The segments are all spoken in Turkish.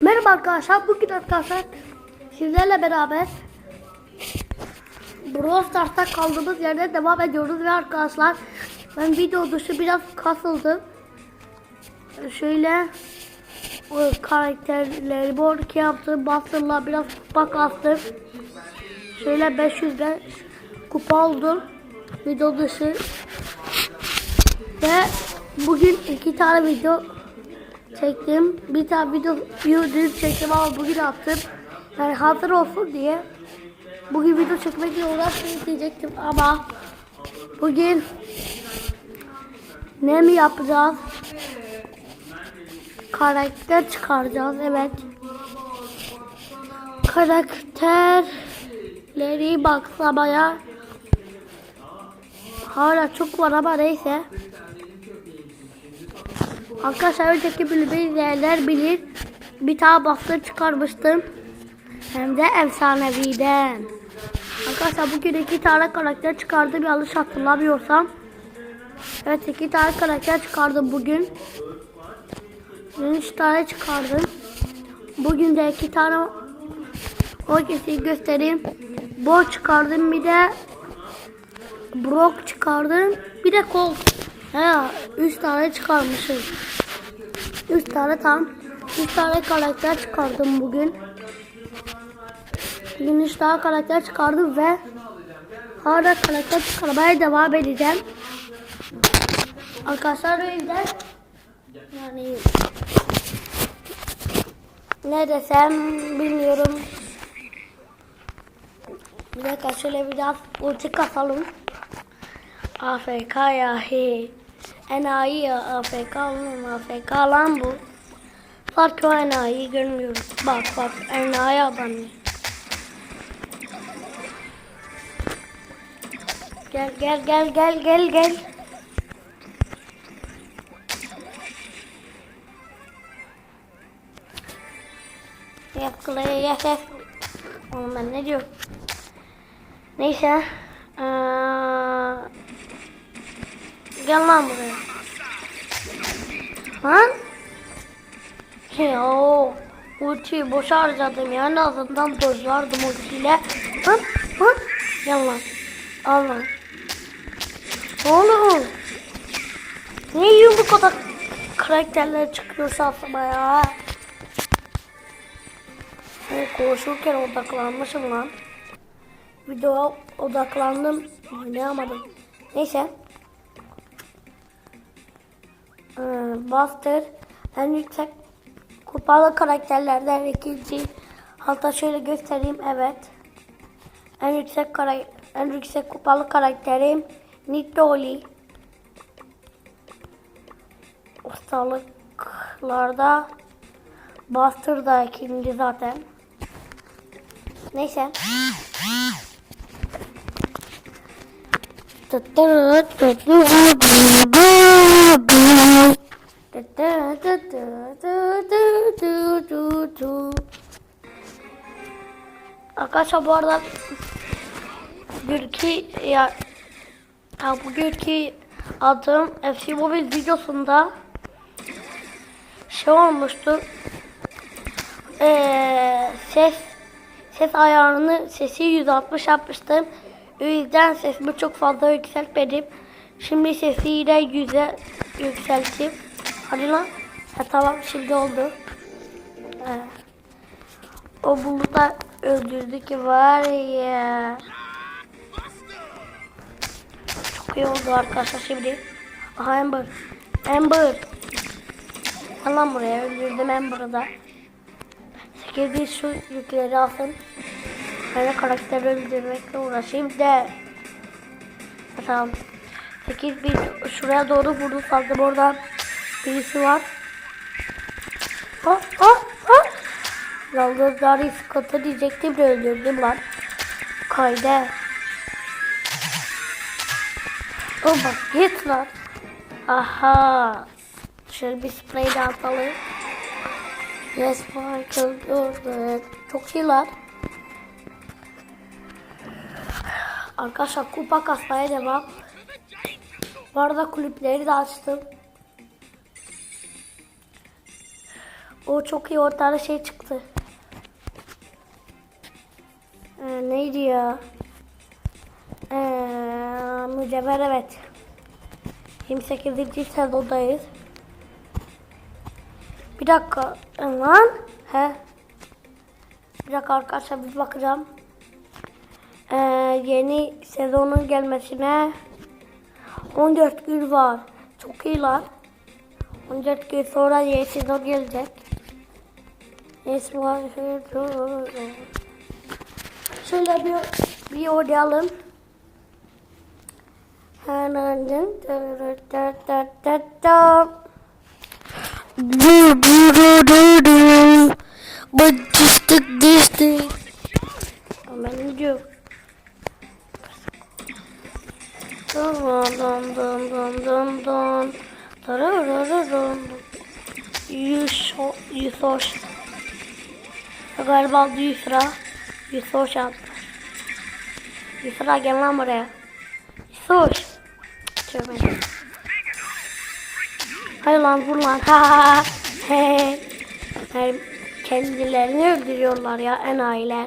Merhaba arkadaşlar. Bugün arkadaşlar sizlerle beraber Brawl Stars'ta kaldığımız yerden devam ediyoruz ve arkadaşlar ben video dışı biraz kasıldım. Şöyle o karakterleri bu arada yaptım. Bastırla biraz kupa kastım. Şöyle 500'de kupa oldum. Video dışı. Ve bugün iki tane video çektim. Bir tane video dün çektim ama bugün attım. Yani hazır olsun diye. Bugün video çekmek uğraşmayayım diyecektim ama bugün ne mi yapacağız? Karakter çıkaracağız evet. Karakterleri baksamaya hala çok var ama neyse. Arkadaşlar önceki bölümü izleyenler bilir. Bir tane bastır çıkarmıştım. Hem de efsaneviden. Arkadaşlar bugün iki tane karakter çıkardım yanlış hatırlamıyorsam. Evet iki tane karakter çıkardım bugün. Üç tane çıkardım. Bugün de iki tane o kesin göstereyim. Bo çıkardım bir de Brock çıkardım. Bir de Colt. He, üç tane çıkarmışım. Üç tane tam. Üç tane karakter çıkardım bugün. Bugün üç tane karakter çıkardım ve hala karakter çıkarmaya devam edeceğim. Arkadaşlar o yüzden yani ne desem bilmiyorum. Bir dakika şöyle biraz ulti kasalım. AFK ya he. Enayi ya AFK oğlum AFK lan bu. Fark o enayi görmüyorum. Bak bak enayi adam. Gel gel gel gel gel gel. Yaklaya yak yak. Oğlum ben ne diyorum? Neyse. Ee, gel lan buraya. Lan. Ya ultiyi boşa harcadım ya. En azından dojlardım ultiyle. Lan lan. Gel lan. Al lan. Oğlum. Niye yumruk odak karakterler çıkıyor safıma ya? Ben koşurken odaklanmışım lan. Videoya odaklandım. Oynayamadım. Neyse. Buster en yüksek kupalı karakterlerden ikinci. Hatta şöyle göstereyim. Evet. En yüksek kara en yüksek kupalı karakterim Nidoli. Ustalıklarda Buster da ikinci zaten. Neyse. Arkadaşlar bu arada bugünkü ya, ya bugünkü adım FC Mobile videosunda şey olmuştu. Ee, ses ses ayarını sesi 160 yapmıştım. O yüzden sesimi çok fazla yükseltmedim. Şimdi sesi yine 100'e yükselttim. Hadi lan. Ha, tamam şimdi oldu. Evet. O bulutlar öldürdü ki var ya. Çok iyi oldu arkadaşlar şimdi. Aha Amber. Amber. Gel lan buraya öldürdüm Amber'ı da. 8 şu yükleri alsın. Ben de karakteri öldürmekle uğraşayım de. Tamam. 8 bir şuraya doğru vurdu sandım orada birisi var. Ha ha ha. Yalnızları sıkıntı diyecektim de öldürdüm lan. Kayda. O bak git lan. Aha. Şöyle bir sprey de atalım. Yes Michael Jordan. Çok iyi lan. Arkadaşlar kupa kasmaya devam. Bu arada kulüpleri de açtım. O çok iyi ortada şey çıktı. Ee, neydi ya? Ee, mücevher evet. 28. sezondayız. Bir dakika. e, Lan. He. Bir dakika arkadaşlar bir bakacağım. Ee, yeni sezonun gelmesine 14 gün var. Çok iyi lan. 14 gün sonra yeni sezon gelecek. Yes, var. Şöyle bir bir oynayalım. Du. Bıçtık düştük. Aman diyor. Dun dun dun dun dun dun. Dararararun. Yüz hoş. Yüz lira gel lan buraya. Hoş. Tövbe. Hayır lan vur lan. He. Kendilerini öldürüyorlar ya enayiler.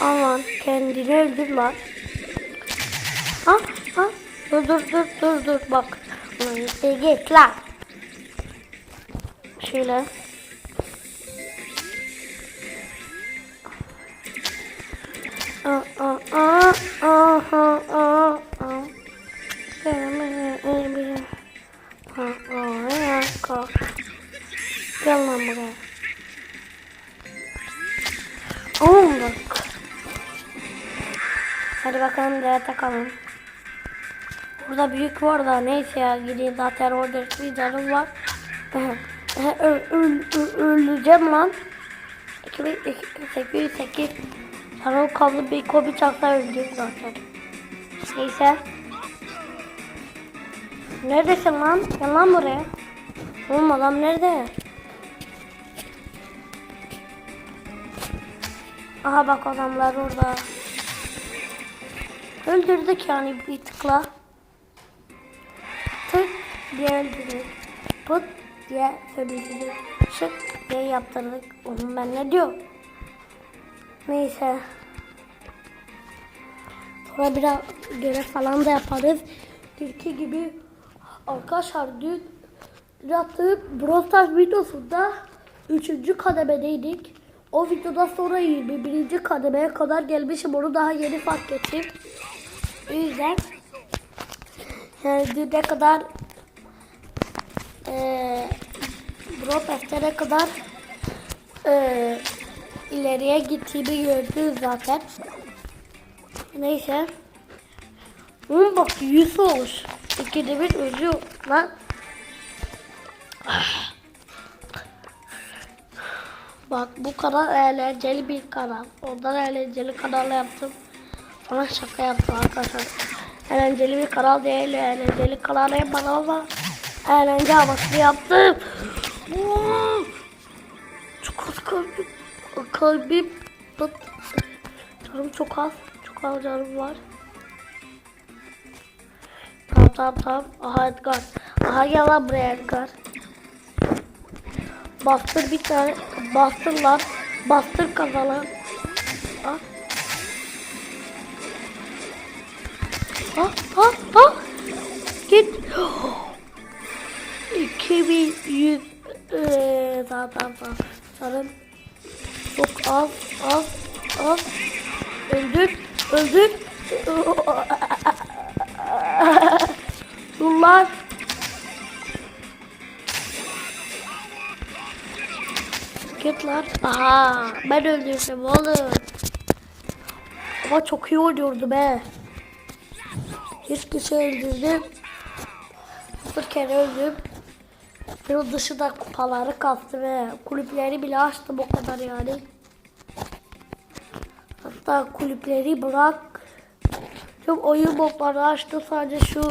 Aman kendini öldür lan. Ha ha. Dur dur dur dur dur bak. Git lan. Şöyle. Gel lan buraya. On bak. Hadi bakalım diğer takalım. Burada büyük var da neyse ya gideyim zaten orada bir canım var. Öl, öl, öl, öleceğim lan. 2808 O kablo bir kobi çaksa öleceğim zaten. Neyse. Neredesin lan? Gel lan buraya. Oğlum adam nerede? Aha bak adamlar orada. Öldürdük yani bir tıkla. Tık diye öldürdük. Pıt diye söndürdük. Şık diye yaptırdık. Oğlum ben ne diyor? Neyse. Sonra biraz görev falan da yaparız. Türkiye gibi arkadaşlar dün yaptığım Brawl Stars videosunda 3. kademedeydik. O videodan sonra 21. kademeye kadar gelmişim. Onu daha yeni fark ettim. O yüzden yani düne kadar Brawl Pass'lere kadar eee ileriye gittiğimi gördünüz zaten. Neyse. Oğlum bak yüz olmuş. İkide bir ölüyor lan. Bak bu kanal eğlenceli bir kanal. Ondan eğlenceli kanal yaptım. Bana şaka yaptım arkadaşlar. Eğlenceli bir kanal değil. Eğlenceli kanal yapmadım ama eğlence havasını yaptım. Çok az. Kalbim. Tut. Canım çok az. Çok az canım var. Tamam tamam tamam. Aha Edgar. Aha gel lan buraya Edgar. Bastır bir tane. Bastır lan. Bastır kazalan. Ah. Ah ah ah. Git. 2100 eee zaten sanırım az az az öldür öldür. Dur git lan aha ben öldürdüm oğlum. Ama çok iyi oynuyordu be. Hiç kişi öldürdüm. Bir kere öldüm. Yıl dışında kupaları kastı ve kulüpleri bile açtım o kadar yani. Hatta kulüpleri bırak. Tüm oyun modları açtı sadece şu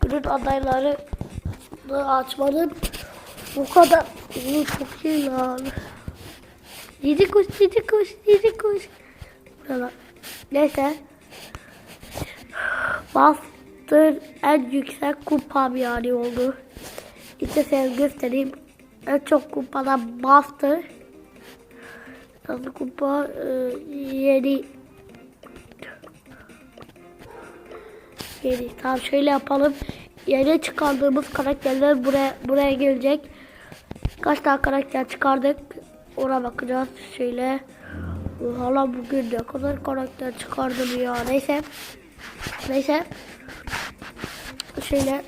günün adayları açmadım. Bu kadar. Bu çok iyi lan. Cici kuş, cici kuş, cici kuş. Buralar. Neyse. Bastır en yüksek kupam yani oldu. İşte size göstereyim. En çok kupada bastı. Nasıl kupa e, yedi. Yedi. Tamam şöyle yapalım. Yeni çıkardığımız karakterler buraya buraya gelecek. Kaç tane karakter çıkardık? Ona bakacağız. Şöyle. Hala bugün ne kadar karakter çıkardım ya. Neyse. Neyse. Şöyle.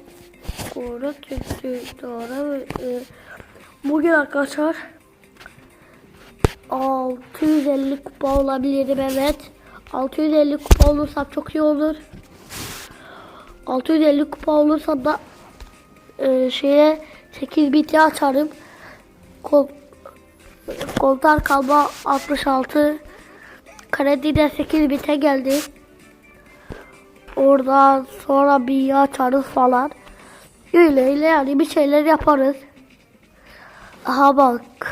Doğru. Tüktü. Doğru. Ee, Bugün arkadaşlar 650 kupa olabilirim evet. 650 kupa olursam çok iyi olur. 650 kupa olursam da e, şeye 8 biti açarım. Kol, koltar kalma 66 kredi de 8 bite geldi. Oradan sonra bir açarız falan. Öyle öyle yani bir şeyler yaparız. Aha bak.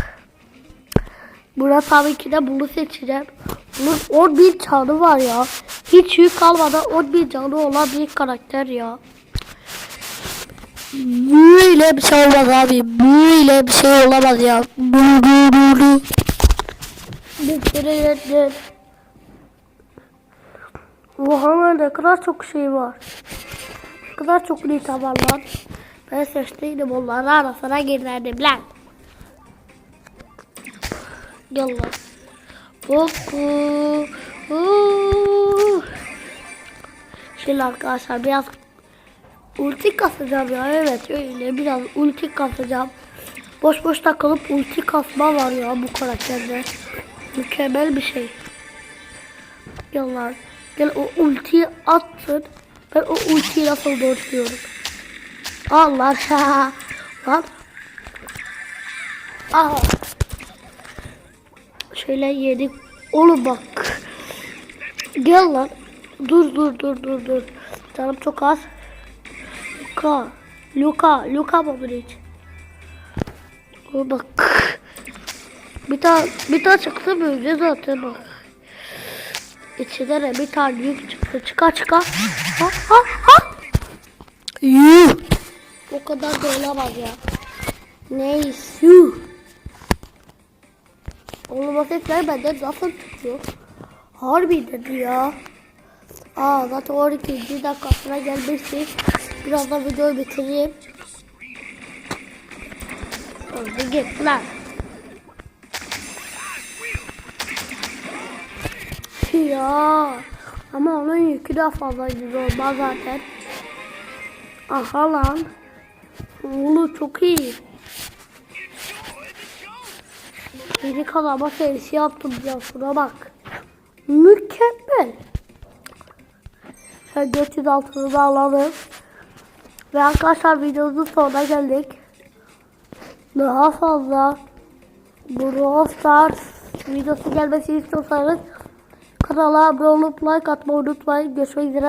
Burada tabii ki de bunu seçeceğim. Bunun 10 bin canı var ya. Hiç yük kalmadan 10 bin canı olan bir karakter ya. Böyle bir şey olmaz abi. Böyle bir şey olamaz ya. Bu bu bu bu. Bitirelim. Oha ne kadar çok şey var. Ne kadar çok nita var lan. Ben seçtiydim onların arasına girerdim lan. Yallah. Oku. Uuu. Şimdi arkadaşlar biraz ulti kasacağım ya evet öyle biraz ulti kasacağım. Boş boş takılıp ulti kasma var ya bu karakterde. Mükemmel bir şey. Yallah. Gel o ultiyi attın. Ben o ultiyi nasıl dojluyorum. Allah Lan. Aha. Şöyle yedik. Oğlum bak. Gel lan. Dur dur dur dur dur. Canım çok az. Luka. Luka. Luka Modric. Oğlum bak. Bir tane bir tane çıktı böyle zaten bak. İçinde de bir tane yük çıktı. Çıka çıka. Ha ha ha. Yuh. O kadar da olamaz ya. Neyse. Yuh. Oğlum sesler benden nasıl çıkıyor? Harbiden ya. Aa zaten 12. dakikasına gelmiştik. Birazdan videoyu bitireyim. Hadi git lan. Ya. Ama onun yükü daha fazla gibi olmaz zaten. Aha lan. Oğlum çok iyi. Yeni kalama serisi yaptım ya şuna bak. Mükemmel. Şöyle 400 altını da alalım. Ve arkadaşlar videomuzun sonuna geldik. Daha fazla Brawl Stars videosu gelmesini istiyorsanız kanala abone olup like atmayı unutmayın. Görüşmek üzere.